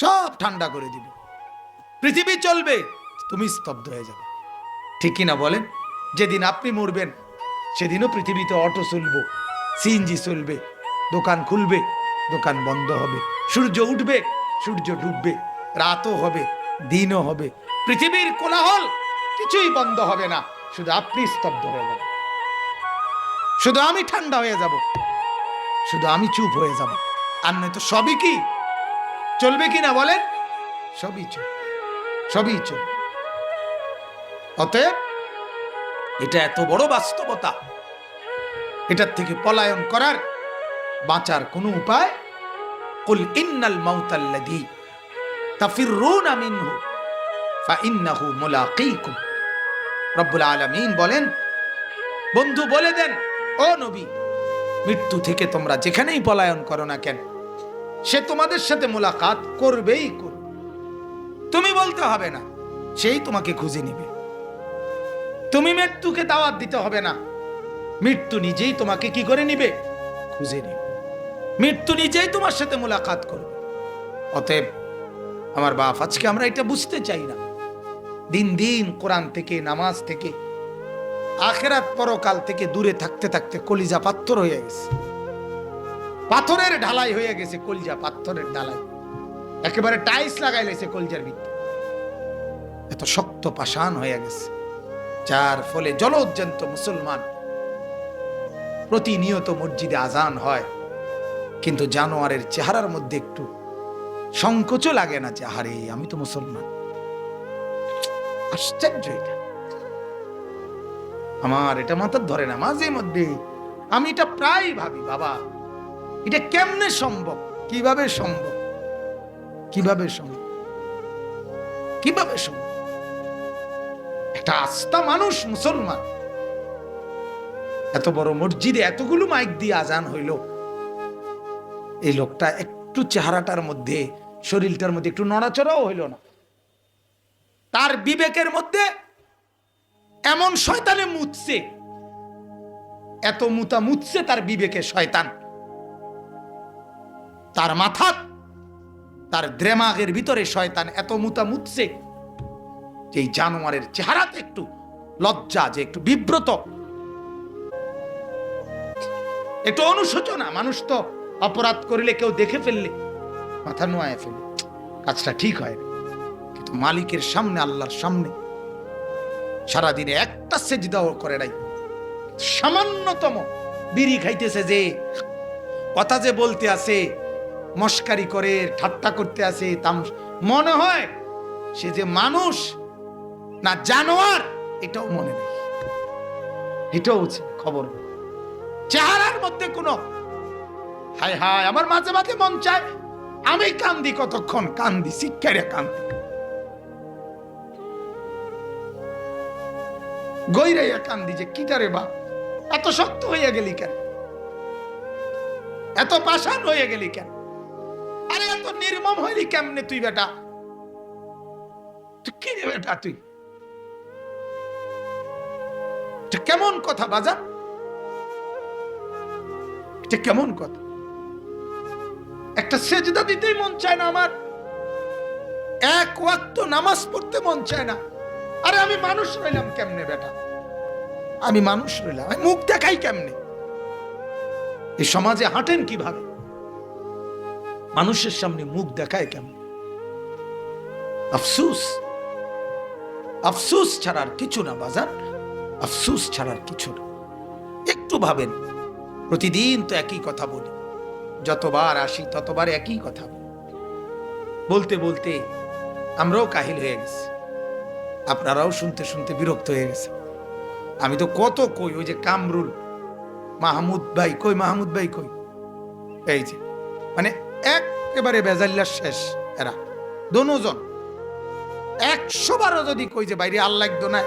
সব ঠান্ডা করে দিবে। পৃথিবী চলবে, তুমি স্তব্ধ হয়ে যাবে। ঠিক কিনা বলেন? যেদিন আপনি মরবেন, সেদিনও পৃথিবীতে অটো চলবে, সিএনজি চলবে, দোকান খুলবে, দোকান বন্ধ হবে। সূর্য উঠবে, সূর্য ডুববে, রাতও হবে, দিনও হবে। পৃথিবীর কোলাহল কিছুই বন্ধ হবে না, শুধু আপনি স্তব্ধ হয়ে যাবেন। শুধু আমি ঠান্ডা হয়ে যাব, শুধু আমি চুপ হয়ে যাব। আর নয়তো সবই কি? চলবে কি না বলেন? সবই চল সবই চল। অতএব এটা এত বড় বাস্তবতা। এটার থেকে পলায়ন করার বাঁচার কোনো উপায়? বলেন, বন্ধু বলে দেন, ও নবী, মৃত্যু থেকে তোমরা যেখানেই পলায়ন করো না কেন সে তোমাদের সাথে মোলাকাত করবেই করবে তুমি বলতে হবে না, সেই তোমাকে খুঁজে নিবে। তুমি মৃত্যুকে দাওয়াত দিতে হবে না, মৃত্যু নিজেই তোমাকে কি করে নিবে? খুঁজে নিবে। মৃত্যু নিজেই তোমার সাথে মোলাকাত করবে। অতএব আমার বাপ, আজকে আমরা এটা বুঝতে চাই না। দিন দিন কোরআন থেকে, নামাজ থেকে, আখেরাত পরকাল থেকে দূরে থাকতে থাকতে কলিজা পাথর হয়ে গেছে। পাথরের ঢালাই হয়ে গেছে কলজা, পাথরের ঢালাই। একেবারে টাইলস লাগাই লেছে কলজার ভিতরে। এত শক্ত পাষাণ হয়ে গেছে। যার ফলে জলোজ্জন্ত মুসলমান প্রতিনিয়ত মসজিদে আজান হয়। কিন্তু জানোয়ারের চেহারার মধ্যে একটু সংকোচও লাগে না যে আরে আমি তো মুসলমান। আশ্চর্য এটা। আমার এটা মাথার ধরে না, মাঝে মধ্যে। আমি এটা প্রায় ভাবি, বাবা এটা কেমনে সম্ভব? কীভাবে সম্ভব? কীভাবে সম্ভব? কীভাবে সম্ভব? একটা আস্থা মানুষ মুসলমান। এত বড় মসজিদে এতগুলো মাইক দিয়ে আজান হইল। এই লোকটা একটু চেহারাটার মধ্যে, শরীরটার মধ্যে একটু নড়াচড়াও হইল না। তার বিবেকের মধ্যে এমন শয়তানে মুতছে। এত মুতা মুতছে তার বিবেকে শয়তান। তার মাথা তার দ্রেমাগের ভিতরে শয়তান এত মুতা মুতছে যে জানোয়ারের চেহারাতে একটু লজ্জা, যে একটু বিব্রত। একটু অনুশোচনা, মানুষ তো অপরাধ করিলে কেউ দেখে ফেললে, মাথা নোয়ায় ফেলে কাজটা ঠিক হয় কিন্তু মালিকের সামনে, আল্লাহর সামনে সারাদিনে একটা সেজদাও করে নাই। সামান্যতম বিড়ি খাইতেছে যে, কথা যে বলতে আছে মস্কারি করে, ঠাট্টা করতে তাম মনে হয় সে যে মানুষ না জানোয়ার, এটাও মনে নেই। এটাও খবর। চেহারার মধ্যে কোনো, হায় হায়, আমার মাঝে মাঝে মন চায়, আমি কান্দি কতক্ষণ, কান্দি শিক্ষারে কান্দি। গৈরাইয়া কান্দি যে কিটারে বা এত শক্ত হইয়া গেলি কেন? এত পাষাণ হয়ে গেলি কেন? এত নির্মম হইলি কেমনে তুই বেটা? কি রে বেটা তুই? কেমন কথা এটা কেমন কথা? একটা সেজদা দিতেই মন চায় না আমার। এক ওয়াক্ত নামাজ পড়তে মন চায় না। আরে আমি মানুষ রইলাম কেমনে বেটা? আমি মানুষ রইলাম। আমি মুখ দেখাই কেমনে? এই সমাজে হাঁটেন কীভাবে? মানুষের সামনে মুখ দেখায় কেমন আফসুস। আফসুস ছাড়ার কিছু না, বাজার। আফসুস ছাড়ার কিছু না। একটু ভাবেন। প্রতিদিন তো একই কথা বলি। যতবার আসি, ততবার একই কথা বলতে বলতে আমরাও কাহিল হয়ে গেছি। আপনারাও শুনতে শুনতে বিরক্ত হয়ে গেছে আমি তো কত কই, ওই যে কামরুল, মাহমুদ ভাই কই, মাহমুদ ভাই কই? এই যে মানে একেবারে বেজাল্লা শেষ এরা। দনুজন। একশো বারো যদি কই যে বাইরে আল্লাহ লাগতো না,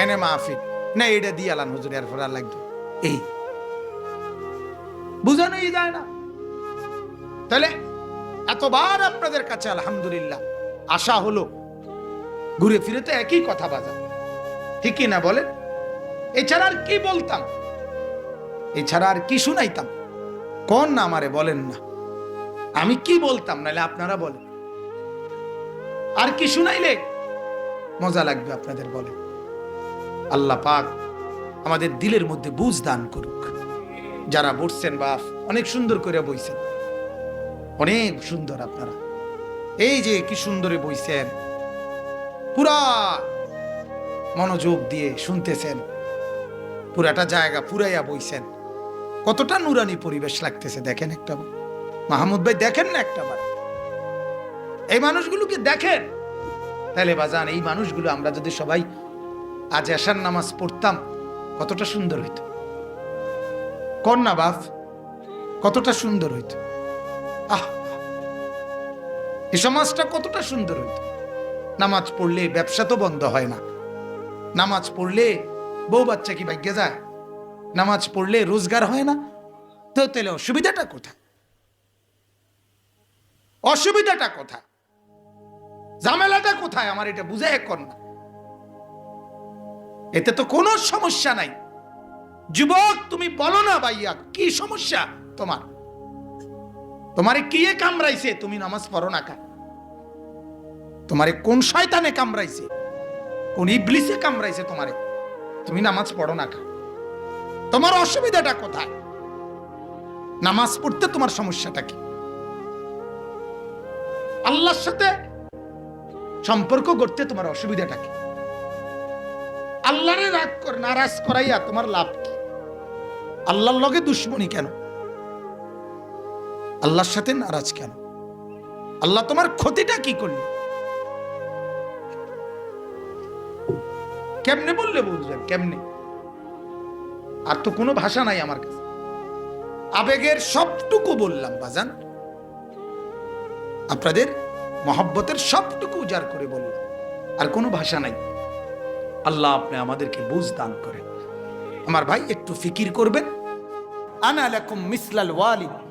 এনে মাহফিল। না এটা দিয়ে আলান হুজুর এর আল্লাহ লাগতো। এই। বুঝানোই যায় না। তাহলে এতবার আপনাদের কাছে আলহামদুলিল্লাহ, আশা হলো, ঘুরে ফিরে তো একই কথা বাজা। ঠিকই না বলেন? এছাড়া আর কি বলতাম? এছাড়া আর কি শুনাইতাম? কোন না আমারে বলেন না। আমি কি বলতাম? নাহলে আপনারা বলেন। আর কি শুনাইলে? মজা লাগবে আপনাদের বলে। আল্লাহ পাক আমাদের দিলের মধ্যে বুঝ দান করুক। যারা বসছেন বাপ অনেক সুন্দর করে বইছেন। অনেক সুন্দর আপনারা। এই যে কি সুন্দরে বইছেন। পুরা মনোযোগ দিয়ে শুনতেছেন। পুরাটা জায়গা পুরাইয়া বইছেন। কতটা নুরানি পরিবেশ লাগতেছে, দেখেন একটা। মাহমুদ ভাই দেখেন না একটা বার। এই মানুষগুলোকে দেখেন? তাহলে বাজান, এই মানুষগুলো আমরা যদি সবাই আজ এশার নামাজ পড়তাম, কতটা সুন্দর হইত। কন না বাপ? কতটা সুন্দর হইত। আহ! এই সমাজটা কতটা সুন্দর হইত। নামাজ পড়লে ব্যবসা তো বন্ধ হয় না। নামাজ পড়লে বউ বাচ্চা কি ভাগ্যে যায়? নামাজ পড়লে রোজগার হয় না? তো তাহলে অসুবিধাটা কোথায়? অসুবিধাটা কোথায়? ঝামেলাটা কোথায়? আমার এটা বুঝে কর না। এতে তো কোনো সমস্যা নাই। যুবক, তুমি বলো না ভাইয়া, কি সমস্যা তোমার? তোমারে কে কামড়াইছে? তুমি নামাজ পড়ো না কা তোমারে কোন শয়তানে কামড়াইছে? কোন ইবলিসে কামড়াইছে তোমারে? তুমি নামাজ পড়ো না কা তোমার অসুবিধাটা কোথায়? নামাজ পড়তে তোমার সমস্যাটা কি? আল্লাহর সাথে সম্পর্ক করতে তোমার অসুবিধাটা কি? আল্লাহরে রাগ নারাজ করাইয়া তোমার লাভ কি? আল্লাহর লগে দুশ্মনী কেন? আল্লাহর সাথে নারাজ কেন? আল্লাহ তোমার ক্ষতিটা কি করল? কেমনে বললে বুঝবেন কেমনে? আর তো কোনো ভাষা নাই আমার কাছে। আবেগের সবটুকু বললাম, বাজান। আপনাদের মহাব্বতের সবটুকু উজাড় করে বললাম। আর কোনো ভাষা নাই। আল্লাহ আপনি আমাদেরকে বুঝ দান করেন। আমার ভাই, একটু ফিকির করবেন। আনা লাকুম মিসলাল ওয়ালিদ।